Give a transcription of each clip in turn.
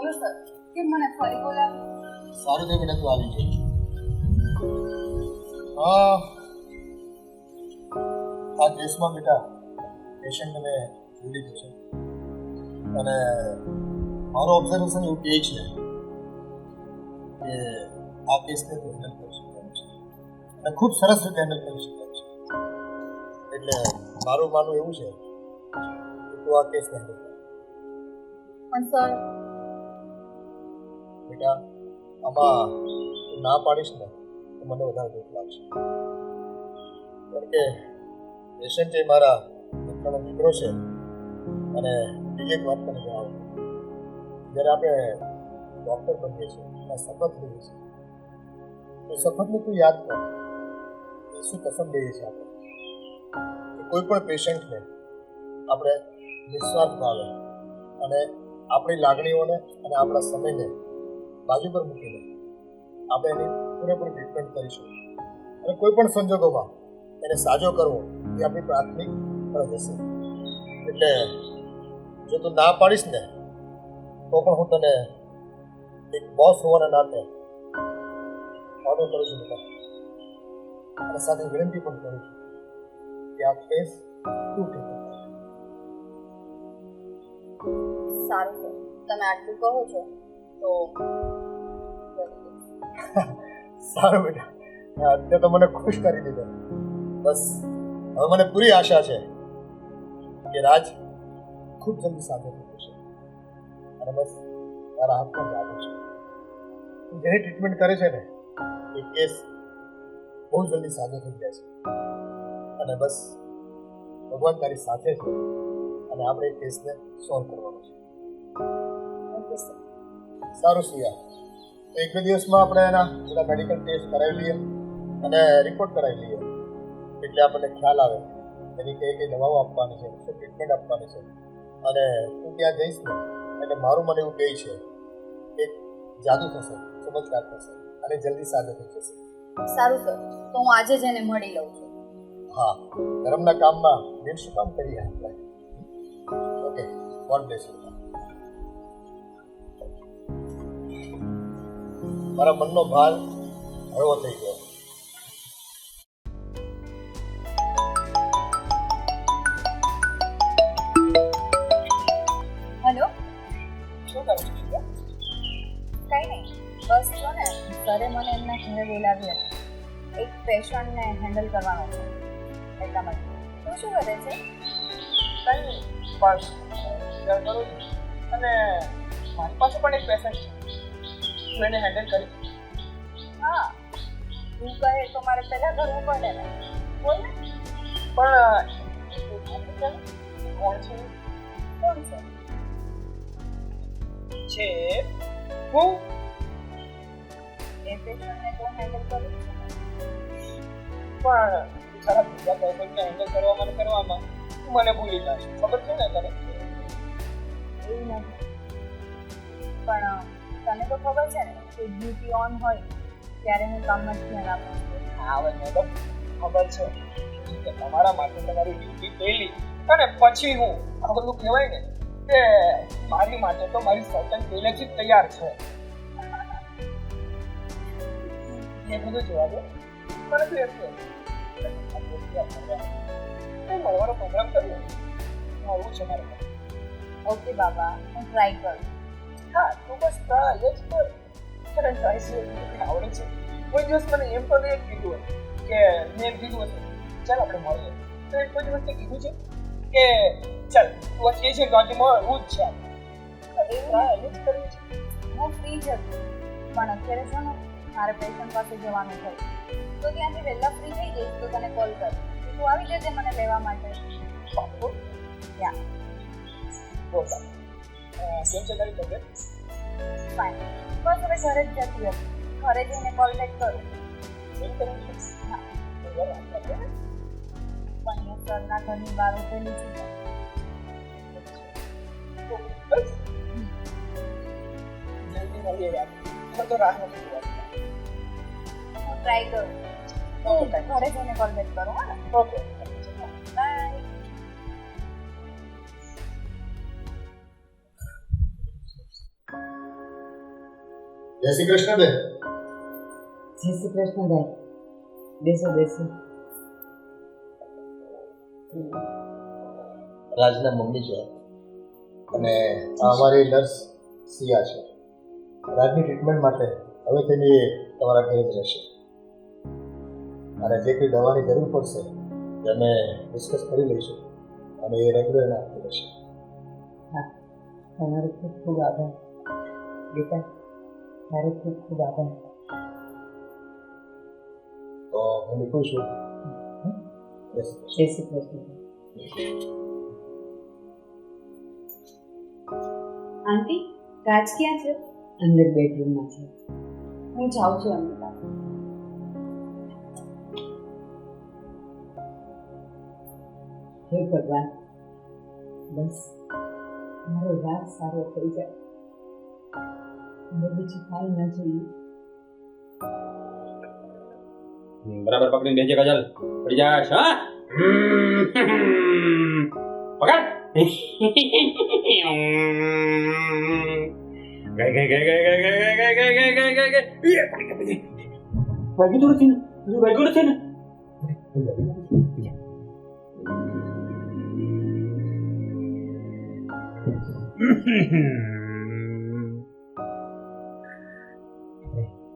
બોલો સર કે મને ફરી બોલાવો? સારું થઈ બેટા તું આવી ગઈ હા. આ કેસમાં બેટા પેશન્ટને જોઈ લીધું છે. અને મારો ઓબ્ઝર્વેશન એવું કહે છે કે આ કેસને તું હેન્ડલ કરી શકાય છે. અને ખૂબ સરસ રીતે હેન્ડલ કરી શકાય છે. એટલે મારું માનવું એવું છે કે તું આ કેસને હેન્ડલ પણ સર બેટા આમાં તું ના પાડીશ ને, તો મને વધારે દુઃખ લાગશે. કારણ કે પેશન્ટ એ મારા મિત્રનો દીકરો છે અને બીજી એક વાત તને જણાવું. જ્યારે આપણે ડૉક્ટર બનીએ છીએ અને શપથ લઈએ છીએ, તો શપથને તું યાદ કર. કે શું પસંદ લઈએ છીએ આપણે. કોઈ પણ પેશન્ટને આપણે નિસ્વાર્થ ભાવે અને આપણી લાગણીઓને અને આપણા સમયને બાજુ પર મૂકીને આપણે એની પૂરેપૂરી ટ્રીટમેન્ટ કરીશું. અને કોઈ પણ સંજોગોમાં એને સાજો કરવો એ આપણી પ્રાથમિક ફરજ હશે. એટલે જો તું ના પાડીશ ને, તો પણ હું તને એક બોસ હોવાના નાતે ઓર્ડર કરું છું બેટા અને સાથે વિનંતી પણ કરું છું કે આ કેસ તું સારું. તમે આટલું કહો છો, તો. સારું બેટા. અત્યારે તો મને ખુશ કરી દીધો. બસ હવે મને પૂરી આશા છે કે રાજ ખૂબ જલ્દી સાથે થઈ જશે અને બસ તારા હાથમાં લાગે છે. જેની ટ્રીટમેન્ટ કરે છે ને એ કેસ બહુ જલ્દી સાજો થઈ જાય છે. અને બસ ભગવાન તારી સાથે છે અને આપણે એ કેસને સોલ્વ કરવાનો છે. સારું સિયા. તો એક બે દિવસમાં આપણે એના બધા મેડિકલ ટેસ્ટ કરાવી લઈએ અને રિપોર્ટ કરાવી લઈએ. એટલે આપણને ખ્યાલ આવે એની કઈ કઈ દવાઓ આપવાની છે શું ટ્રીટમેન્ટ આપવાની છે. અને તું ત્યાં જઈશ ને એટલે મારું મને એવું કહે છે કે જાદુ થશે ચમત્કાર થશે અને જલ્દી સાજો થઈ જશે. સારું સર તો હું આજે જ એને મળી લઉં છું. હા ધર્મના કામમાં દિલ શું કામ કરીએ આપણે ઓકે ગોડ બ્લેસ યુ મારા મનનો ભાર હળવો થઈ ગયો. હેલો? શું કરો છો કંઈ નહીં બસ જો ને સરે મને એમના ઘરે બોલાવી હતી એક પેશન્ટને હેન્ડલ કરવાનો છે. એટલા માટે. તું શું કરે છે? કંઈ નહીં બસ. કરું. છું અને મારી પાસે પણ એક પેશન્ટ છે. હું એને હેન્ડલ કરી હા તું કહે તો મારે પહેલાં કરવું પડે ને બોલ ને પણ કોણ છે કોણ છે છે હું એ પેશન્ટને તો હેન્ડલ કરું પણ બિચારા બીજા પેશન્ટને હેન્ડલ કરવામાં કરવામાં મને ભૂલી જાય ખબર છે ને તને એવું નથી પણ તને તો ખબર છે ને કે ડ્યુટી ઓન હોય ત્યારે હું કામમાં ધ્યાન આપું છું. હવે મેડમ ખબર છે. કે તમારા માટે તમારી ડ્યુટી પહેલી અને પછી હું આ બધું કહેવાય ને કે મારી માટે તો મારી સર્ટન પહેલેથી જ તૈયાર છે. એ બધું જોવા દે મને તો એમ કે કંઈ મળવાનો પ્રોગ્રામ કર્યો? આવું છે મારે ઓકે બાબા હું ટ્રાય કરું. હા તું બસ એ જ કર સિવાય આવડે છે કોઈ દિવસ મને એમ તો નહીં કીધું કે મેં એમ કીધું હશે ચાલ આપણે મળીએ તો એ કોઈ દિવસ કીધું છે કે ચાલ તું આ કહે છે તો આજે મળવું જ છે આપણે ટ્રાય જ કરવી છે હું ફ્રી જ હતી પણ અત્યારે છે ને મારે પેશન્ટ પાસે જવાનું થયું તો ત્યાંથી વહેલા ફ્રી થઈ જઈશ તો તને કોલ કર તું આવી જજે મને લેવા માટે ત્યાં યા છે તારી તબિયત? ફાઇન બસ હવે ઘરે જ જતી હતી. ઘરે જઈને કોલ બેક કરું. કરવું છે? હા. પણ હું સરના ઘરની બહાર ઉભેલી છું. બસ. જલ્દી મળીએ યાર. તો રાહ નથી ટ્રાય કરું. ઘરે જઈને કોલ બેક કરું હા. ઓકે જય શ્રી કૃષ્ણ બેન. જય શ્રી કૃષ્ણ ભાઈ બેસો બેસો. રાજના મમ્મી છે અને અમારી નર્સ સિયા છે. રાજની ટ્રીટમેન્ટ માટે હવે તેની તમારા ઘરે જ રહેશે. અને જે કંઈ દવાની જરૂર પડશે તે અમે ડિસ્કસ કરી લઈશું અને એ રેગ્યુલર એને આપતી રહેશે તમારો ખૂબ ખૂબ આભાર. બેટા मेरे को खूब आता है तो हमें खुश हो ऐसे આંટી રાજ ક્યાં છે અંદર બેડરૂમમાં છે હું જાઉં છું અમિતા હે ભગવાન બસ મારો રાગ સારો થઈ જાય મારે બીજું કાંઈ ન જોઈએ બરાબર પકડીને બેસજે કાજલ પડી જાશ હા પકડ ગઈ ગઈ ગઈ ગઈ ગઈ ગઈ ગઈ ગઈ ગઈ ગઈ ગઈ ગઈ એ, પડી ગઈ, પડી ગઈ. વાગ્યું તો નથી ને હજુ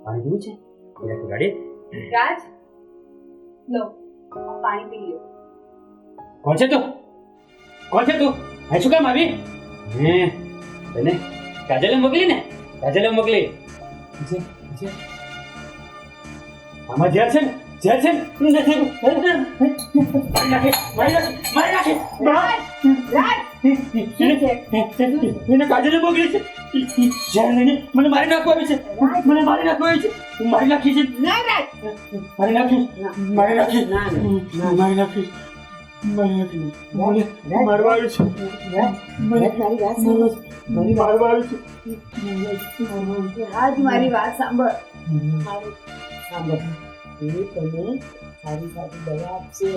પાણી પીવું છે? જરાક ગાડી રાજ? લો પાણી પી લો કોણ છે તું? કોણ છે તું? અહીં શું કામ આવી? હે તને કાજલે મોકલી ને? કાજલે મોકલી. છે છે આમાં ઝેર છે ને? ઝેર છે ને? મારી નાખે. મારી નાખે. મારી નાખે. રાજ એને કાજલે મોકલી છે. મને મારી નાખવા આવી છે. મને મારી નાખવા આવી છે. મારી નાખી છે ના ના. મારી નાખી મારી નાખી ના ના. મારી નાખી મારી નાખી મને મારવા આવી છે. મને મારવા આવી છે. રાજ મારી વાત સાંભળ. મારી સાંભળ. એ તને સારી સારી દવા આપશે.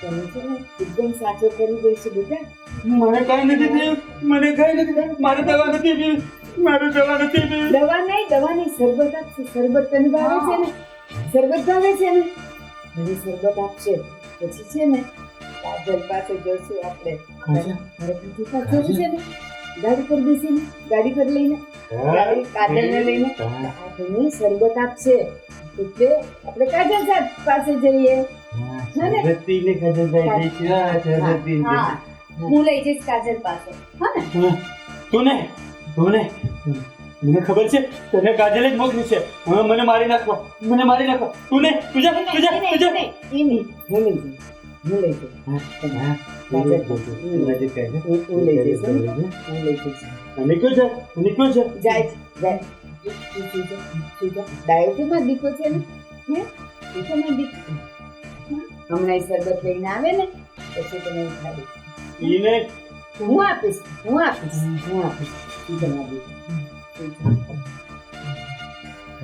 તને છે ને એકદમ સાચો કરી દઈશું બેટા. મને કઈ નથી થયું. મને કઈ નથી થયું. મારે દવા નથી પીવી. મારે દવા નથી દવા નહીં દવા નહીં શરબત આપશે. શરબત તને ભાવે છે ને? શરબત ભાવે છે ને? હવે શરબત આપશે. પછી છે ને કાજલ પાસે જશું આપણે. મારે બીજું કાંઈ જવું છે ને? ગાડી પર બેસીને ગાડી પર લઈને ગાડી કાજલને લઈને. આપણને શરબત આપશે. એટલે આપણે કાજલ સાહેબ પાસે જઈએ. કાજલ હું. લઈ જઈશ કાજલ પાસે. હા ને? તું ને? તું ને મને ખબર છે તને કાજલે જ મોકલી છે. હવે મને મારી નાખો. મને મારી નાખો. તું ને તુજા તુજા તુજા એ નહીં હું લઈ જઈશ. હું લઈ જઈશ હા હું હું લઈ જઈશ હું. લઈ જઈશ. અને કયો છે? અને છે? જાય જાય. તું- તું સુઈ જા, સુઈ જા. ડાયો કે મારો દીકરો છે ને? હે? એ દીકરો? હમણાં લઈને આવે ને પછી તમે ઉઠાડી હું આપીશ હું આપીશ. હું આપીશ. તું તમારો દીકરો સુઈ જા.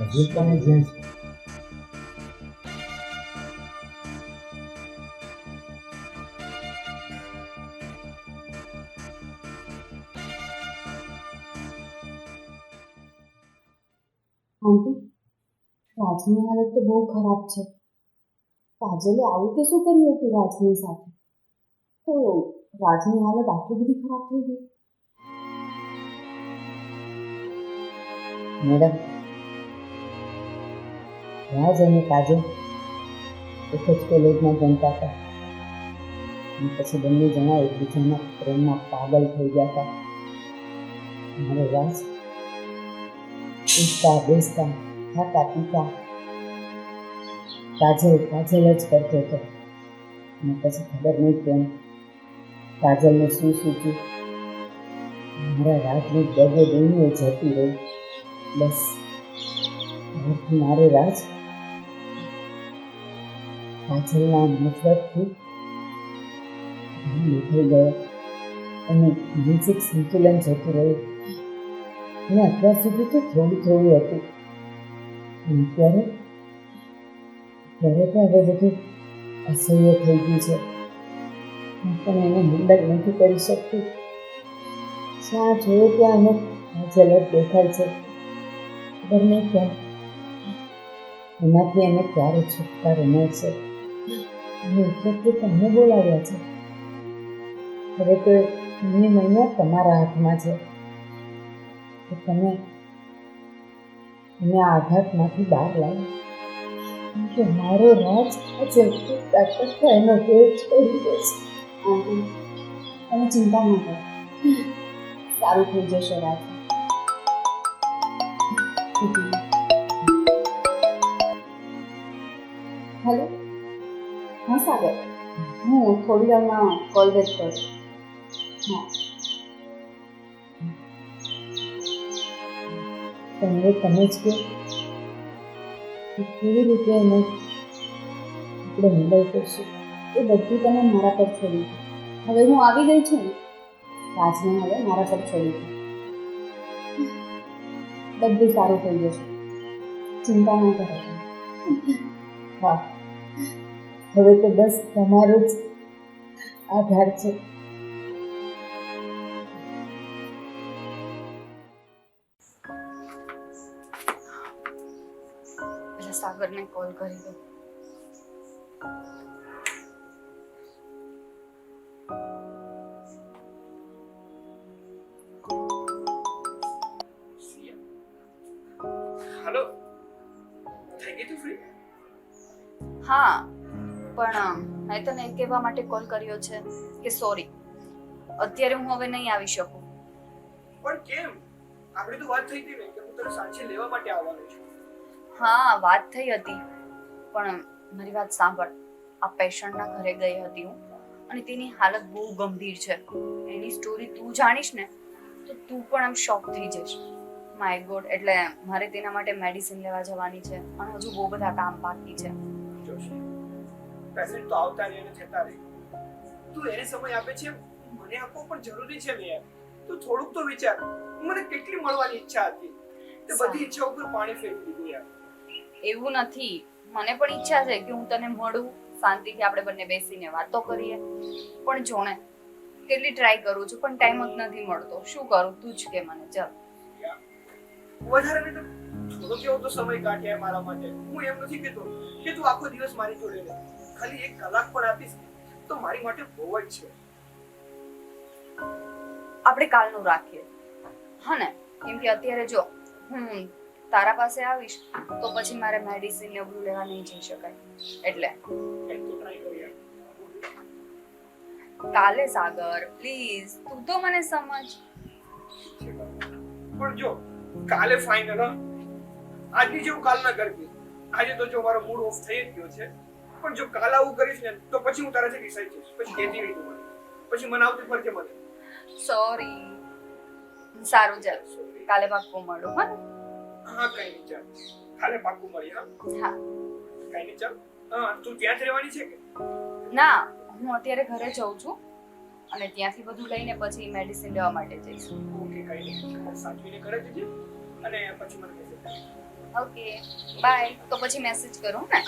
હજી તને જાય છે આંટી રાજની હાલત તો બહુ ખરાબ છે કાજલે આવું તે શું કર્યું હતું રાજની સાથે તો રાજની હાલત આટલી બધી ખરાબ થઈ ગઈ મેડમ રાજ અને કાજલ એક જ કોલેજમાં ભણતા હતા અને પછી બંને જણા એકબીજાના પ્રેમમાં પાગલ થઈ ગયા હતા મારો રાજ ઉઠતા બેસતા ખાતા પીતા કાજલ કાજલ જ કરતો હતો અને પછી ખબર નહીં કેમ કાજલને શું સૂચ્યું મારા રાજની જગે દઈને એ જતી રહી બસ. મારો રાજ પાછળના નફરતથી નીકળી ગયો. અને માનસિક સંતુલન જતું રહ્યું. અને અત્યાર સુધી તો થોડું થોડું હતું. અને ત્યારે તો હવે બધું અસહ્ય થઈ ગયું છે. હું પણ એને હેન્ડલ નથી કરી શકતી. જ્યાં જોયું ત્યાં અમે ઝલક દેખાય છે? નહીં એમાંથી એને ક્યારે છુટકારો મળશે? તો તમને બોલાવ્યા છે. હવે તો એમની મહિના તમારા હાથમાં છે. તો તમે એને આઘાતમાંથી બહાર લાવો. કે મારો રાજ આજે એનો પેટ છોડી દેશે તમે ચિંતા ન કરો. સારું થઈ જશે રાજ. હેલો? હા, સાગર. હું થોડી વારમાં કોલ બેક કરું. હા. તમે તમે જ કે કેવી રીતે એને આપણે હેન્ડલ કરશું? એ બધું તમે મારા પર છોડી હવે હું આવી ગઈ છું ને? રાજને હવે મારા પર છોડી. બધું સારું થઈ જશે. ચિંતા ન કરો. હા. હવે તો બસ તમારો જ આધાર છે. સાગરને કોલ કરી દો. ફ્રી હા પણ મેં તને એ કહેવા માટે કોલ કર્યો છે કે સોરી અત્યારે હું હવે નહીં આવી શકું. પણ કેમ? આપણે તો વાત થઈ હતી ને કે હું તને સાંજે લેવા માટે આવવાનો છું. હા વાત થઈ હતી. પણ મારી વાત સાંભળ. આ પેશન્ટના ઘરે ગઈ હતી હું અને તેની હાલત બહુ ગંભીર છે. એની સ્ટોરી તું જાણીશ ને તો તું પણ આમ શોક થઈ જઈશ. માય ગોડ એટલે મારે તેના માટે મેડિસિન લેવા જવાની છે. અને હજુ બહુ બધા કામ બાકી છે. પેશન્ટ તો આવતા રહે જતા રહે. તું એને સમય આપે છે? મને આપવો પણ જરૂરી છે ને તું થોડુંક તો વિચાર. મને કેટલી મળવાની ઈચ્છા હતી? તે બધી ઈચ્છા ઉપર પાણી ફેરવી દીધું યાર. એવું નથી. મને પણ ઈચ્છા છે કે હું તને મળું. શાંતિથી આપણે બંને બેસીને વાતો કરીએ. પણ જોણે કેટલી ટ્રાય કરું છું પણ ટાઈમ જ નથી મળતો. શું કરું? તું જ કે મને. ચાલ. વધારે નહીં તો થોડો કેવો તો સમય કાઢ્યા મારા માટે. હું એમ નથી કહેતો કે તું આખો દિવસ મારી જોડે રહે. ખાલી એક કલાક પણ આપીશ તો મારી માટે બહુ જ છે. આપણે કાલનું રાખીએ. હા ને? કેમ કે અત્યારે જો હું તારા પાસે આવીશ તો પછી મારે મેડિસિન ને બધું લેવા નહીં જઈ શકાય. એટલે કાલે સાગર પ્લીઝ તું તો મને સમજ. પણ જો કાલે ફાઇનલ આજની જેવું કાલ ના કરતી આજે તો જો મારો મૂડ ઓફ થઈ જ ગયો છે. પણ જો કાલ આવું કરીશ ને તો પછી હું તારાથી ડિસાઈડ જઈશ પછી કહેતી નહીં તું પછી મને આવતી ફરકે મને. સોરી સારું ચાલ. કાલે પાક્કું મળો હા. હા કઈ નહીં ચાલ. કાલે પાક્કું મળી હા. હા. કઈ નહીં ચાલ. હા તું ત્યાં જ રહેવાની છે કે? ના હું અત્યારે ઘરે જઉં છું. અને ત્યાંથી બધું લઈને પછી મેડિસિન લેવા માટે જઈશ. ઓકે કઈ નહીં સાચવીને ઘરે જજે. અને પછી મને મેસેજ ઓકે બાય તો પછી મેસેજ કરું ને?